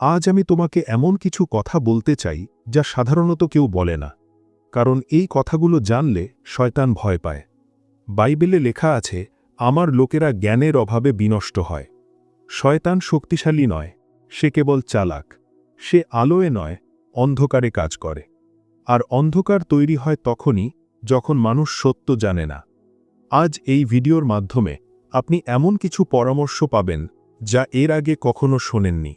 আজ আমি তোমাকে এমন কিছু কথা বলতে চাই, যা সাধারণত কেউ বলে না। কারণ এই কথাগুলো জানলে শয়তান ভয় পায়। বাইবেলে লেখা আছে, আমার লোকেরা জ্ঞানের অভাবে বিনষ্ট হয়। শয়তান শক্তিশালী নয়, সে কেবল চালাক। সে আলোয় নয়, অন্ধকারে কাজ করে। আর অন্ধকার তৈরি হয় তখনই, যখন মানুষ সত্য জানে না। আজ এই ভিডিওর মাধ্যমে আপনি এমন কিছু পরামর্শ পাবেন, যা এর আগে কখনো শোনেননি।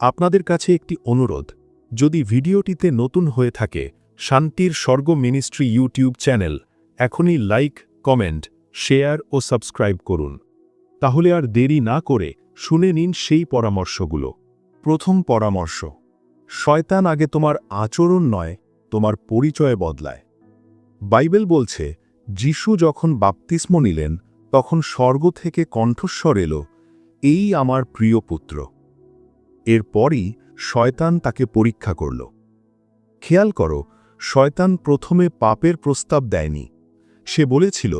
আপনাদের কাছে একটি অনুরোধ, যদি ভিডিওটিতে নতুন হয়ে থাকে, শান্তির স্বর্গ মিনিস্ট্রি ইউটিউব চ্যানেল, এখনই লাইক, কমেন্ট, শেয়ার ও সাবস্ক্রাইব করুন। তাহলে আর দেরি না করে শুনে নিন সেই পরামর্শগুলো। প্রথম পরামর্শ, শয়তান আগে তোমার আচরণ নয়, তোমার পরিচয় বদলায়। বাইবেল বলছে, যিশু যখন বাপ্তিস্ম নিলেন, তখন স্বর্গ থেকে কণ্ঠস্বর এলো, এই আমার প্রিয় পুত্র। এরপরই শয়তান তাকে পরীক্ষা করল। খেয়াল করো, শয়তান প্রথমে পাপের প্রস্তাব দেয়নি। সে বলেছিল,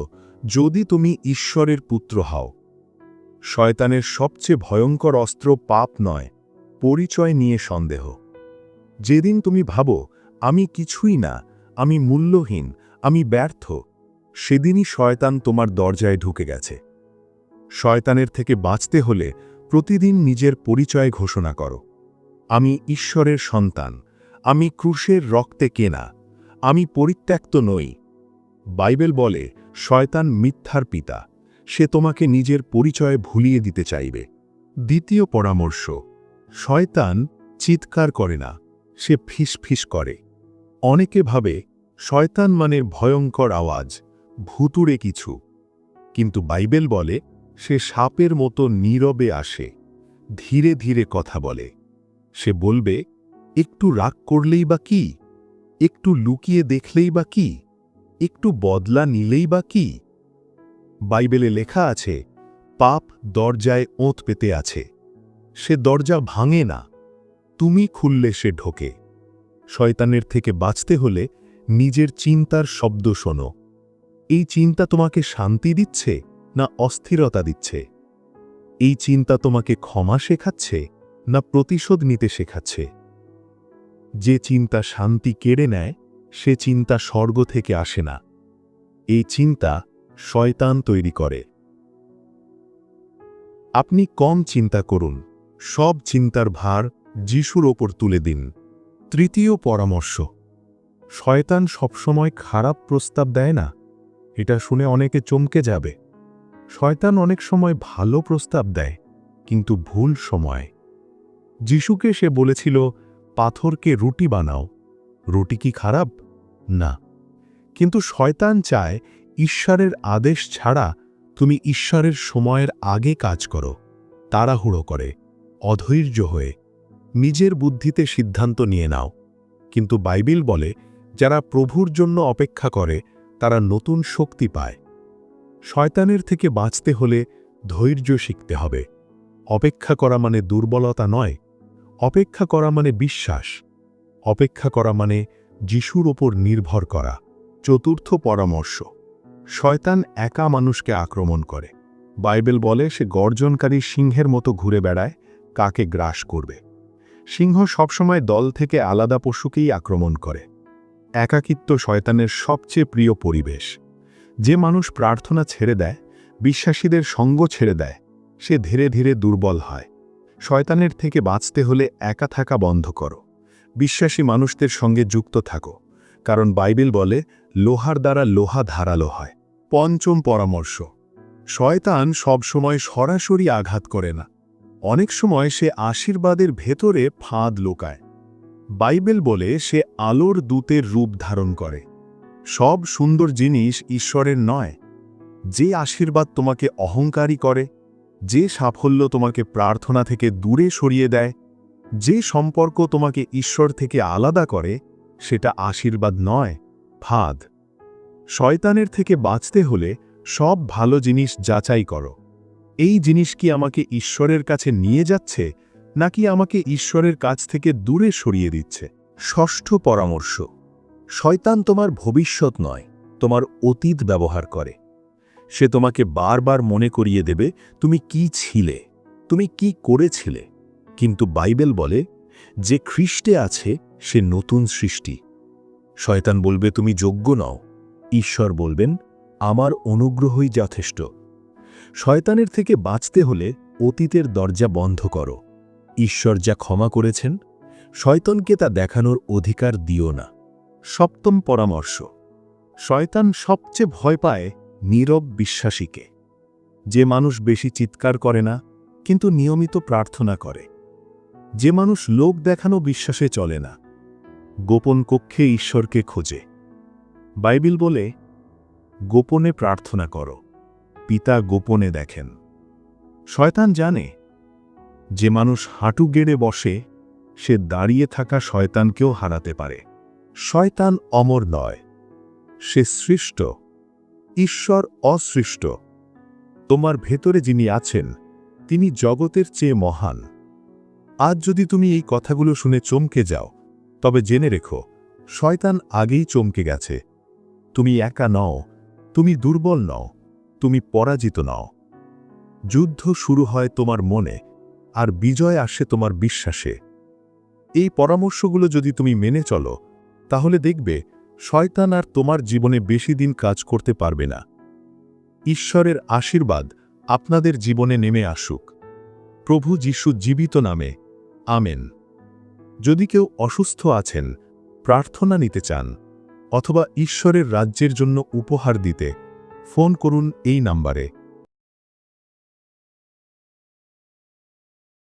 যদি তুমি ঈশ্বরের পুত্র হও, শয়তানের সবচেয়ে ভয়ঙ্কর অস্ত্র পাপ নয়, পরিচয় নিয়ে সন্দেহ। যেদিন তুমি ভাবো, আমি কিছুই না, আমি মূল্যহীন, আমি ব্যর্থ, সেদিনই শয়তান তোমার দরজায় ঢুকে গেছে। শয়তানের থেকে বাঁচতে হলে প্রতিদিন নিজের পরিচয় ঘোষণা করো। আমি ঈশ্বরের সন্তান, আমি ক্রুশের রক্তে কেনা, আমি পরিত্যক্ত নই। বাইবেল বলে, শয়তান মিথ্যার পিতা, সে তোমাকে নিজের পরিচয় ভুলিয়ে দিতে চাইবে। দ্বিতীয় পরামর্শ, শয়তান চিৎকার করে না, সে ফিস করে। অনেকে ভাবে, শয়তান মানে ভয়ঙ্কর আওয়াজ ভুতুরে কিছু। কিন্তু বাইবেল বলে সে সাপের মতো নীরবে আসে, ধীরে ধীরে কথা বলে। সে বলবে, একটু রাগ করলেই বা কি? একটু লুকিয়ে দেখলেই বা কি? একটু বদলা নিলেই বা কি? বাইবেলে লেখা আছে, পাপ দরজায় ওঁত পেতে আছে। সে দরজা ভাঙে না। তুমি খুললে সে ঢোকে। শয়তানের থেকে বাঁচতে হলে নিজের চিন্তার শব্দ শোনো। এই চিন্তা তোমাকে শান্তি দিচ্ছে? না অস্থিরতা দিচ্ছে। এই চিন্তা তোমাকে ক্ষমা শেখাচ্ছে, না প্রতিশোধ নিতে শেখাচ্ছে। যে চিন্তা শান্তি কেড়ে নেয়, সে চিন্তা স্বর্গ থেকে আসে না। এই চিন্তা শয়তান তৈরি করে। আপনি কম চিন্তা করুন, সব চিন্তার ভার যিশুর ওপর তুলে দিন। তৃতীয় পরামর্শ, শয়তান সবসময় খারাপ প্রস্তাব দেয় না। এটা শুনে অনেকে চমকে যাবে। শয়তান অনেক সময় ভালো প্রস্তাব দেয়, কিন্তু ভুল সময়। যিশুকে সে বলেছিল, পাথরকে রুটি বানাও। রুটি কি খারাপ? না। কিন্তু শয়তান চায়, ঈশ্বরের আদেশ ছাড়া তুমি ঈশ্বরের সময়ের আগে কাজ করো, তাড়াহুড়ো করে, অধৈর্য হয়ে, নিজের বুদ্ধিতে সিদ্ধান্ত নিয়ে নাও। কিন্তু বাইবেল বলে, যারা প্রভুর জন্য অপেক্ষা করে, তারা নতুন শক্তি পায়। শয়তানের থেকে বাঁচতে হলে ধৈর্য শিখতে হবে। অপেক্ষা করা মানে দুর্বলতা নয়, অপেক্ষা করা মানে বিশ্বাস। অপেক্ষা করা মানে যিশুর ওপর নির্ভর করা, চতুর্থ পরামর্শ। শয়তান একা মানুষকে আক্রমণ করে। বাইবেল বলে সে গর্জনকারী সিংহের মতো ঘুরে বেড়ায়, কাকে গ্রাস করবে। সিংহ সবসময় দল থেকে আলাদা পশুকেই আক্রমণ করে। একাকিত্ব শয়তানের সবচেয়ে প্রিয় পরিবেশ। যে মানুষ প্রার্থনা ছেড়ে দেয়, বিশ্বাসীদের সঙ্গ ছেড়ে দেয়, সে ধীরে ধীরে দুর্বল হয়। শয়তানের থেকে বাঁচতে হলে একা থাকা বন্ধ করো। বিশ্বাসী মানুষদের সঙ্গে যুক্ত থাকো, কারণ বাইবেল বলে, লোহার দ্বারা লোহা ধারালো হয়। পঞ্চম পরামর্শ, শয়তান সবসময় সরাসরি আঘাত করে না। অনেক সময় সে আশীর্বাদের ভেতরে ফাঁদ লোকায়। বাইবেল বলে, সে আলোর দূতের রূপ ধারণ করে। সব সুন্দর জিনিস ঈশ্বরের নয়। যে আশীর্বাদ তোমাকে অহংকারী করে, যে সাফল্য তোমাকে প্রার্থনা থেকে দূরে সরিয়ে দেয়, যে সম্পর্ক তোমাকে ঈশ্বর থেকে আলাদা করে, সেটা আশীর্বাদ নয়, ফাঁদ। শয়তানের থেকে বাঁচতে হলে সব ভালো জিনিস যাচাই করো। এই জিনিস কি আমাকে ঈশ্বরের কাছে নিয়ে যাচ্ছে, নাকি আমাকে ঈশ্বরের কাছ থেকে দূরে সরিয়ে দিচ্ছে? ষষ্ঠ পরামর্শ। শয়তান তোমার ভবিষ্যৎ নয়, তোমার অতীত ব্যবহার করে। সে তোমাকে বারবার মনে করিয়ে দেবে, তুমি কি ছিলে, তুমি কি করেছিলে। কিন্তু বাইবেল বলে, যে খ্রিস্টে আছে, সে নতুন সৃষ্টি। শয়তান বলবে, তুমি যোগ্য নও। ঈশ্বর বলবেন, আমার অনুগ্রহই যথেষ্ট। শয়তানের থেকে বাঁচতে হলে অতীতের দরজা বন্ধ করো। ঈশ্বর যা ক্ষমা করেছেন, শয়তনকে তা দেখানোর অধিকার দিও না। সপ্তম পরামর্শ। শয়তান সবচেয়ে ভয় পায় নীরব বিশ্বাসীকে। যে মানুষ বেশি চিৎকার করে না, কিন্তু নিয়মিত প্রার্থনা করে। যে মানুষ লোক দেখানো বিশ্বাসে চলে না, গোপন কক্ষে ঈশ্বরকে খোঁজে। বাইবিল বলে, গোপনে প্রার্থনা করো, পিতা গোপনে দেখেন। শয়তান জানে, যে মানুষ হাঁটু গেড়ে বসে, সে দাঁড়িয়ে থাকা শয়তানকেও হারাতে পারে। শয়তান অমর নয়। সে সৃষ্ট। ঈশ্বর অসৃষ্ট। তোমার ভেতরে যিনি আছেন, তিনি জগতের চেয়ে মহান। আজ যদি তুমি এই কথাগুলো শুনে চমকে যাও, তবে জেনে রেখো, শয়তান আগেই চমকে গেছে। তুমি একা নও, তুমি দুর্বল নও, তুমি পরাজিত নও। যুদ্ধ শুরু হয় তোমার মনে, আর বিজয় আসে তোমার বিশ্বাসে। এই পরামর্শগুলো যদি তুমি মেনে চলো তাহলে দেখবে, শয়তান আর তোমার জীবনে বেশি দিন কাজ করতে পারবে না। ঈশ্বরের আশীর্বাদ আপনাদের জীবনে নেমে আসুক। প্রভু যিশু জীবিত নামে। আমেন। যদি কেউ অসুস্থ আছেন, প্রার্থনা নিতে চান, অথবা ঈশ্বরের রাজ্যের জন্য উপহার দিতে, ফোন করুন এই নাম্বারে।